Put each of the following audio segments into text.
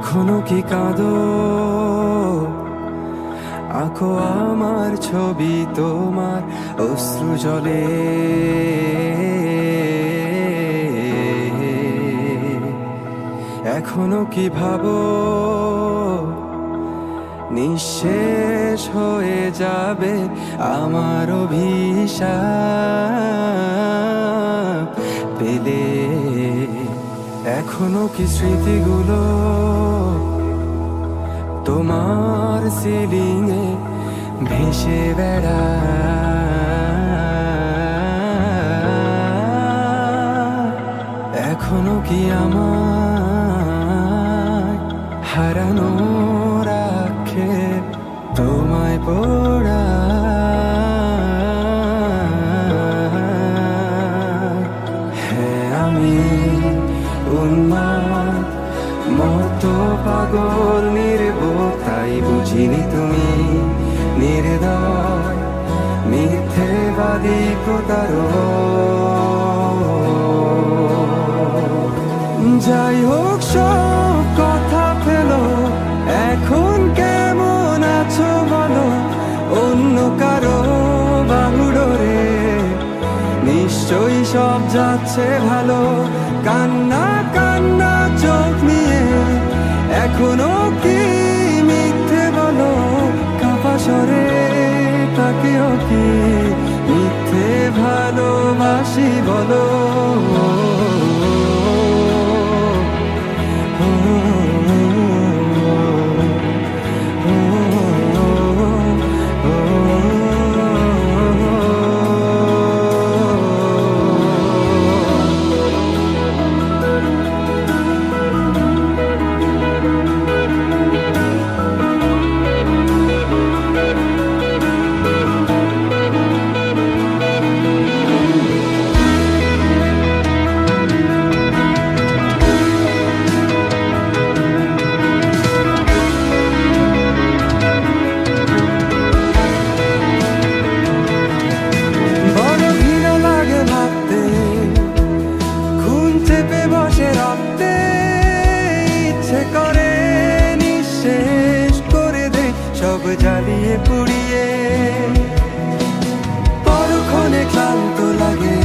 এখনও কি কাঁদো? আঁকো আমার ছবি তোমার অশ্রু জলে। এখনও কি ভাবো? নিঃশেষ হয়ে যাবে আমার অভিশাপ। এখনও কি স্মৃতিগুলো? তোমার সিলিংয়ে ভেসে বেড়া এখনও কি আমার হারানো রাখে তোমায় পড়া বুঝিনি তুমি, নির্দয়, মিথ্যেবাদী প্রতারক। যাই হোক, সব কথা ফেলো, এখন কেমন আছো বলো, অন্য কারও বাহুডোরে। নিশ্চয়ই সব যাচ্ছে ভালো, কান্না কান্না চোখ নিয়ে, এখনও ভালোবাসি জ্বালিয়ে পুড়িয়ে পরক্ষণে ক্লান্ত লাগে।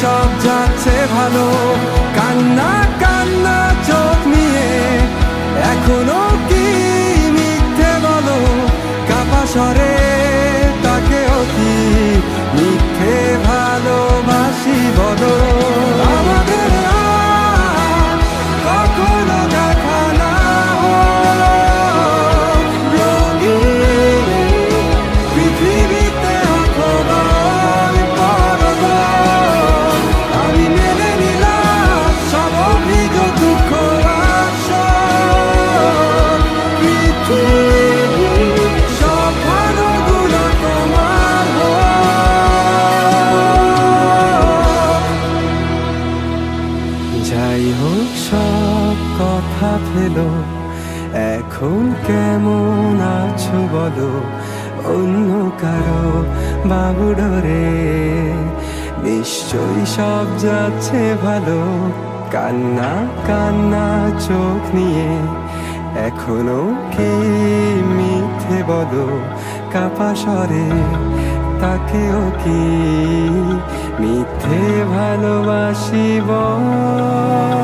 সব যাচ্ছে ভালো। কান্না কান্না চোখ নিয়ে। এখনও কি মিথ্যে বলো? কাপা স্বরে সব কথা ফেলো। এখন কেমন আছো বলো? অন্য কারও বাবুডরে। নিশ্চয়ই সব যাচ্ছে ভালো। কান্না কান্না, চোখ নিয়ে। এখনও কি মিথ্যে বলো? কাপা স্বরে, তাকেও কি মিথ্যে ভালোবাসি বল?